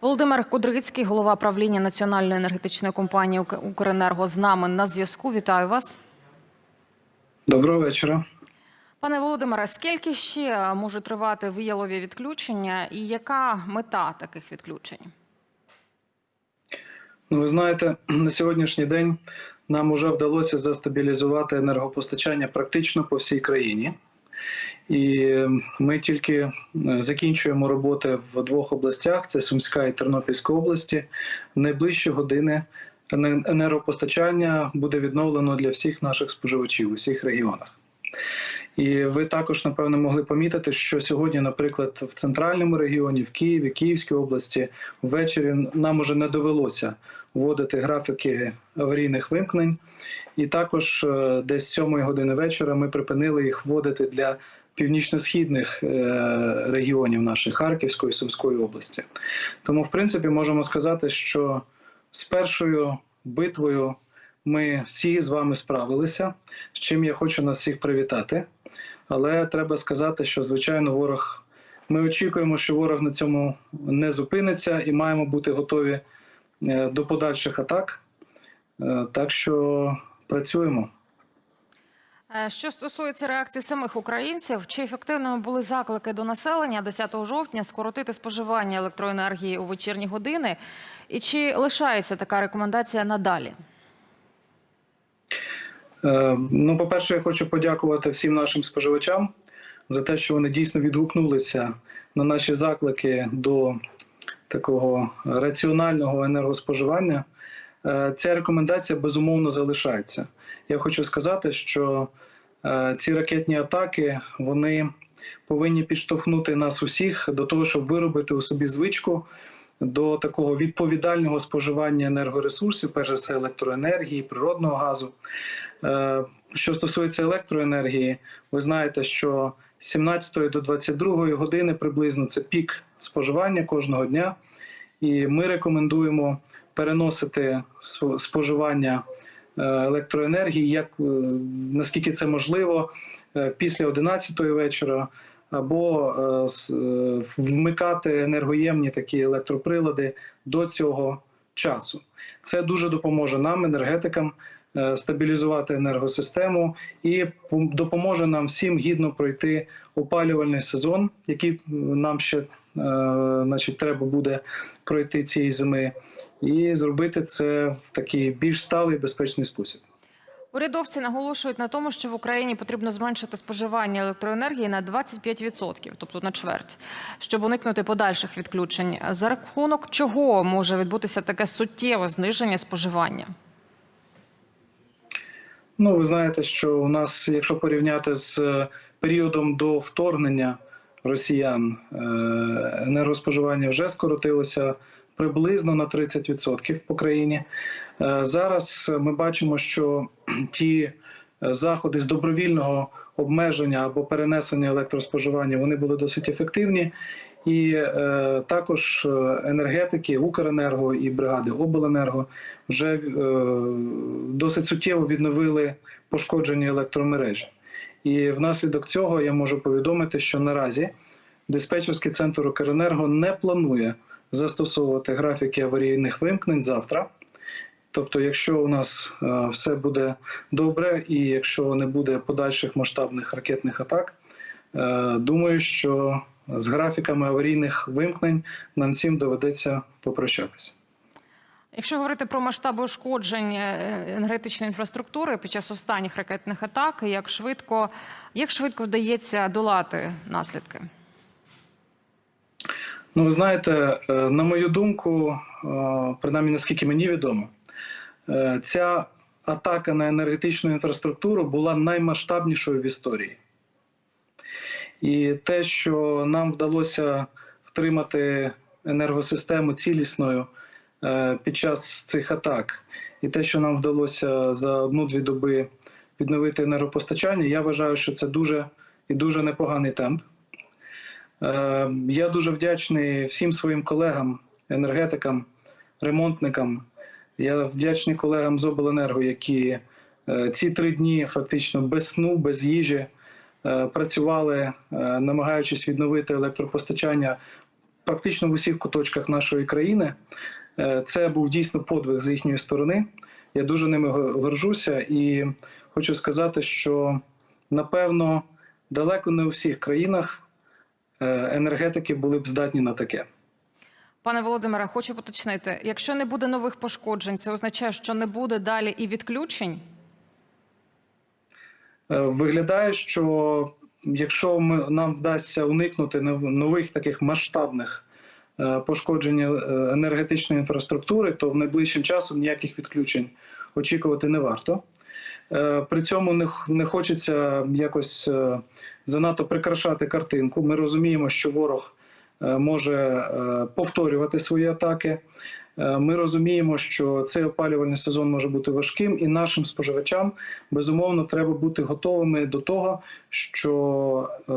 Володимир Кудрицький, голова правління Національної енергетичної компанії «Ук- Укренерго з нами на зв'язку. Вітаю вас. Доброго вечора. Пане Володимире, скільки ще можуть тривати виялові відключення і яка мета таких відключень? Ну, ви знаєте, на сьогоднішній день нам вже вдалося застабілізувати енергопостачання практично по всій країні. І ми тільки е, закінчуємо роботи в двох областях: це Сумська і Тернопільська області. Найближчі години ене- енергопостачання буде відновлено для всіх наших споживачів у всіх регіонах. І ви також напевно могли помітити, що сьогодні, наприклад, в центральному регіоні, в Києві, Київській області, ввечері нам уже не довелося вводити графіки аварійних вимкнень. І також е, десь з 7 години вечора ми припинили їх вводити для північно-східних е, регіонів наших Харківської Сумської області. Тому, в принципі, можемо сказати, що з першою битвою ми всі з вами справилися, з чим я хочу нас всіх привітати. Але треба сказати, що звичайно ворог. Ми очікуємо, що ворог на цьому не зупиниться, і маємо бути готові е, до подальших атак. Е, Так що працюємо. Е, Що стосується реакції самих українців, чи ефективними були заклики до населення 10 жовтня скоротити споживання електроенергії у вечірні години? І чи лишається така рекомендація надалі? Е, Ну, по-перше, я хочу подякувати всім нашим споживачам за те, що вони дійсно відгукнулися на наші заклики до такого раціонального енергоспоживання. Е, Ця рекомендація безумовно залишається. Я хочу сказати, що е, ці ракетні атаки вони повинні підштовхнути нас усіх до того, щоб виробити у собі звичку до такого відповідального споживання енергоресурсів, перш за все електроенергії, природного газу. Е, Що стосується електроенергії, ви знаєте, що з 17 до 22 години приблизно це пік споживання кожного дня, і ми рекомендуємо переносити споживання електроенергії, як е, наскільки це можливо, е, після 11 вечора, або е, е, вмикати енергоємні такі електроприлади до цього часу. Це дуже допоможе нам, енергетикам, е, стабілізувати енергосистему і допоможе нам всім гідно пройти опалювальний сезон, який нам ще е, значить, треба буде пройти цієї зими, і зробити це в такий більш сталий безпечний спосіб. Урядовці наголошують на тому, що в Україні потрібно зменшити споживання електроенергії на 25%, тобто на чверть, щоб уникнути подальших відключень. За рахунок чого може відбутися таке суттєве зниження споживання? Ну, ви знаєте, що у нас, якщо порівняти з е, періодом до вторгнення росіян, е, енергоспоживання вже скоротилося приблизно на 30% по країні. Е, Зараз ми бачимо, що ті заходи з добровільного обмеження або перенесення електроспоживання вони були досить ефективні. І е, також е, енергетики, Укренерго і бригади Обленерго вже е, досить суттєво відновили пошкоджені електромережі. І внаслідок цього я можу повідомити, що наразі диспетчерський центр Укренерго не планує застосовувати графіки аварійних вимкнень завтра. Тобто, якщо у нас е, все буде добре, і якщо не буде подальших масштабних ракетних атак, е, думаю, що з графіками аварійних вимкнень нам всім доведеться попрощатися. Якщо говорити про масштаби ушкоджень е, енергетичної інфраструктури під час останніх ракетних атак, як швидко, як швидко вдається долати наслідки? Ну, ви знаєте, е, на мою думку, е, принаймні наскільки мені відомо, ця атака на енергетичну інфраструктуру була наймасштабнішою в історії. І те, що нам вдалося втримати енергосистему цілісною е, під час цих атак, і те, що нам вдалося за одну-дві доби відновити енергопостачання, я вважаю, що це дуже і дуже непоганий темп. Е, Я дуже вдячний всім своїм колегам, енергетикам, ремонтникам. Я вдячний колегам з обленерго, які е, ці три дні фактично без сну, без їжі працювали, е, намагаючись відновити електропостачання практично в усіх куточках нашої країни. Е, Це був дійсно подвиг з їхньої сторони. Я дуже ними горжуся і хочу сказати, що напевно далеко не у всіх країнах е, енергетики були б здатні на таке. Пане Володимире, хочу поточнити: якщо не буде нових пошкоджень, це означає, що не буде далі і відключень. Е, Виглядає, що якщо ми, нам вдасться уникнути нов- нових таких масштабних е, пошкоджень е, енергетичної інфраструктури, то в найближчим часом ніяких відключень очікувати не варто. При цьому не, хочеться якось занадто прикрашати картинку. Ми розуміємо, що ворог може повторювати свої атаки. Е, Ми розуміємо, що цей опалювальний сезон може бути важким, і нашим споживачам безумовно треба бути готовими до того, що е,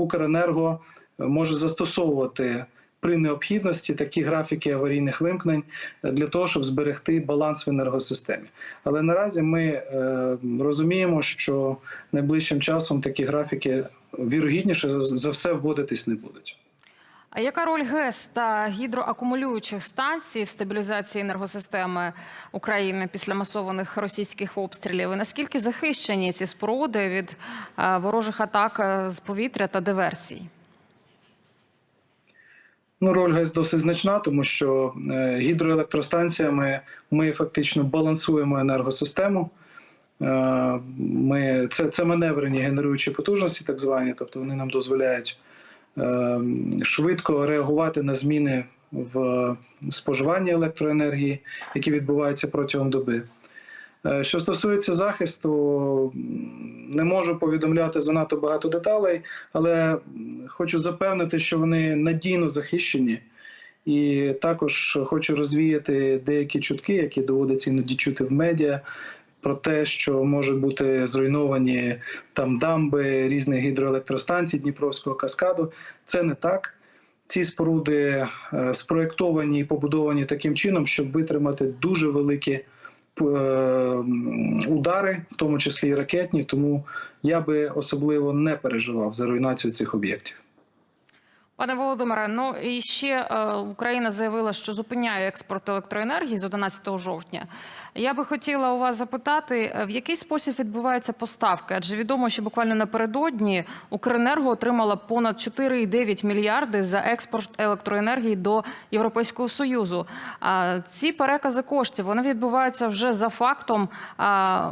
Укренерго може застосовувати при необхідності такі графіки аварійних вимкнень для того, щоб зберегти баланс в енергосистемі. Але наразі ми е, розуміємо, що найближчим часом такі графіки вірогідніше за все вводитись не будуть. А яка роль ГЕС та гідроакумулюючих станцій в стабілізації енергосистеми України після масованих російських обстрілів? І наскільки захищені ці споруди від е, ворожих атак е, з повітря та диверсій? Ну, роль ГЕС досить значна, тому що е, гідроелектростанціями ми фактично балансуємо енергосистему. Ми, це, це маневрені генеруючі потужності, так звані, тобто вони нам дозволяють швидко реагувати на зміни в споживанні електроенергії, які відбуваються протягом доби. Е, Що стосується захисту, не можу повідомляти занадто багато деталей, але хочу запевнити, що вони надійно захищені. І також хочу розвіяти деякі чутки, які доводиться іноді чути в медіа, про те, що можуть бути зруйновані там дамби різних гідроелектростанцій Дніпровського каскаду. Це не так. Ці споруди е, спроєктовані і побудовані таким чином, щоб витримати дуже великі е, удари, в тому числі і ракетні. Тому я би особливо не переживав за руйнацію цих об'єктів. Пане Володимире, ну і ще е, Україна заявила, що зупиняє експорт електроенергії з 11 жовтня. Я би хотіла у вас запитати, е, в який спосіб відбуваються поставки? Адже відомо, що буквально напередодні Укренерго отримала понад 4,9 мільярди за експорт електроенергії до Європейського союзу. А ці перекази коштів вони відбуваються вже за фактом а,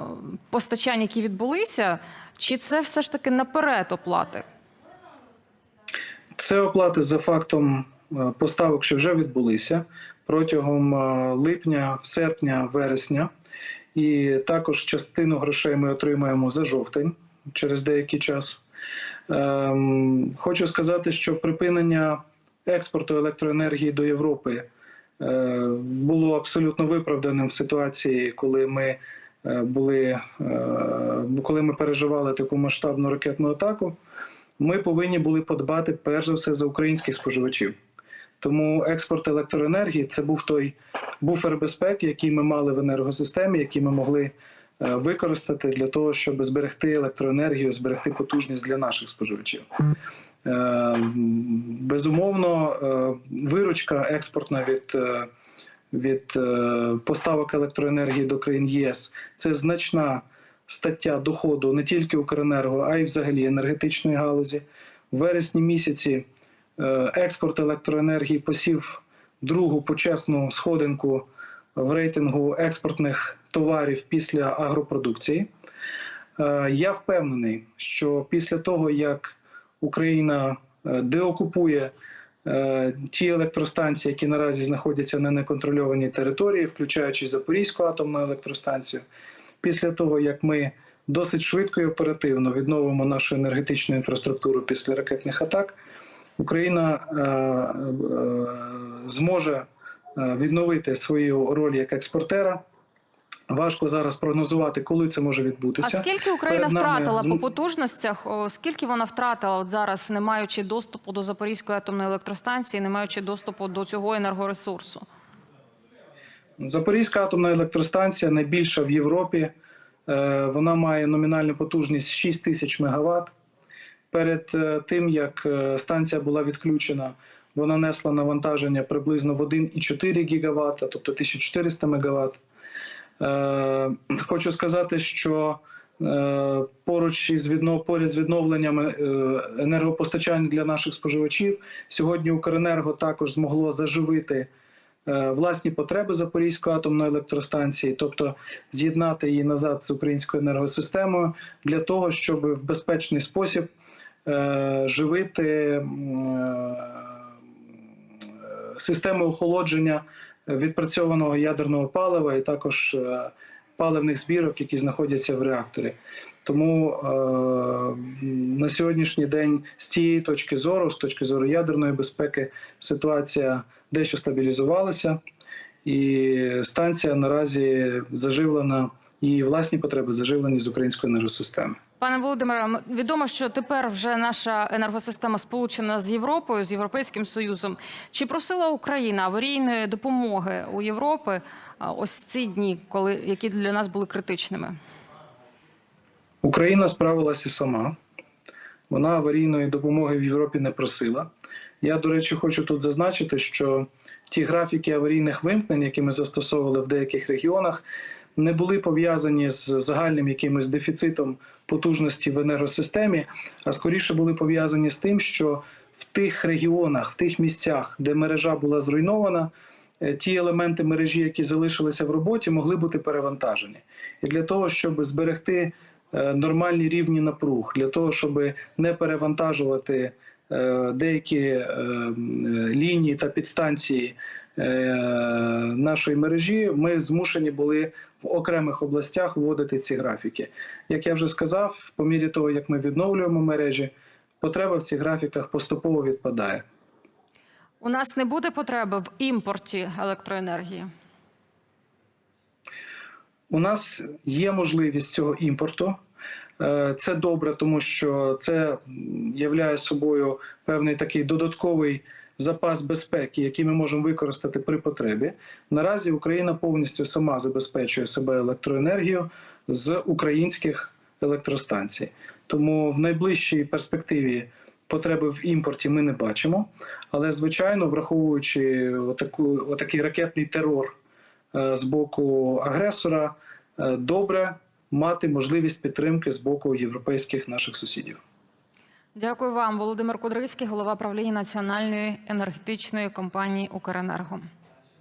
постачань, які відбулися, чи це все ж таки наперед оплати? Це оплати за фактом е, поставок, що вже відбулися протягом е, липня, серпня, вересня. І також частину грошей ми отримаємо за жовтень через деякий час. Ем, Хочу сказати, що припинення експорту електроенергії до Європи е, було абсолютно виправданим в ситуації, коли ми е, були, е, коли ми переживали таку масштабну ракетну атаку ми повинні були подбати перш за все за українських споживачів. Тому експорт електроенергії це був той буфер безпеки, який ми мали в енергосистемі, який ми могли е, використати для того, щоб зберегти електроенергію, зберегти потужність для наших споживачів. Е, Безумовно, е, виручка експортна від, від поставок електроенергії до країн ЄС це значна стаття доходу не тільки Укренерго, а й взагалі енергетичної галузі. В вересні місяці е, експорт електроенергії посів другу почесну сходинку в рейтингу експортних товарів після агропродукції. Е, Я впевнений, що після того, як Україна е, деокупує ті електростанції, які наразі знаходяться на неконтрольованій території, включаючи Запорізьку атомну електростанцію, після того як ми досить швидко і оперативно відновимо нашу енергетичну інфраструктуру після ракетних атак, Україна е, е, зможе е, відновити свою роль як експортера. Важко зараз прогнозувати, коли це може А скільки Україна нами втратила по потужностях? О, Скільки вона втратила от зараз, не маючи доступу до Запорізької атомної електростанції, не маючи доступу до цього енергоресурсу? Запорізька атомна електростанція найбільша в Європі. Е, Вона має номінальну потужність 6 тисяч мегаватт. Перед е, тим як е, станція була відключена, вона несла навантаження приблизно в 1,4 ГВт, тобто 1400 МВт. Е, Хочу сказати, що поруч із віднов, поряд з відновленнями е, енергопостачання для наших споживачів, сьогодні Укренерго також змогло заживити власні потреби Запорізької атомної електростанції, тобто з'єднати її назад з українською енергосистемою для того, щоб в безпечний спосіб е, живити е, системи охолодження відпрацьованого ядерного палива і також е, паливних збірок, які знаходяться в реакторі. Тому е, на сьогоднішній день з цієї точки зору, з точки зору ядерної безпеки, ситуація дещо стабілізувалася, і станція наразі заживлена, її власні потреби заживлені з української енергосистеми. Пане Володимире, відомо, що тепер вже наша енергосистема сполучена з Європою, з Європейським Союзом. Чи просила Україна аварійної допомоги у Європи ось ці дні, коли які для нас були критичними? Україна справилася сама. Вона аварійної допомоги в Європі не просила. Я, до речі, хочу тут зазначити, що ті графіки аварійних вимкнень, які ми застосовували в деяких регіонах, не були пов'язані з загальним якимось дефіцитом потужності в енергосистемі, а скоріше були пов'язані з тим, що в тих регіонах, в тих місцях, де мережа була зруйнована, е, ті елементи мережі, які залишилися в роботі, могли бути перевантажені. І для того, щоб зберегти нормальні рівні напруг, для того, щоб не перевантажувати е, деякі е, е, лінії та підстанції е, нашої мережі, ми змушені були в окремих областях вводити ці графіки. Як я вже сказав, по мірі того, як ми відновлюємо мережі, потреба в цих графіках поступово відпадає. У нас не буде потреби в імпорті електроенергії. У нас є можливість цього імпорту. Е, Це добре, тому що це являє собою певний такий додатковий запас безпеки, який ми можемо використати при потребі. Наразі Україна повністю сама забезпечує себе електроенергією з українських електростанцій. Тому в найближчій перспективі потреби в імпорті ми не бачимо. Але, звичайно, враховуючи отаку, отакий ракетний терор з боку агресора, е, добре мати можливість підтримки з боку європейських наших сусідів. Дякую вам, Володимир Кудрицький, голова правління Національної енергетичної компанії Укренерго.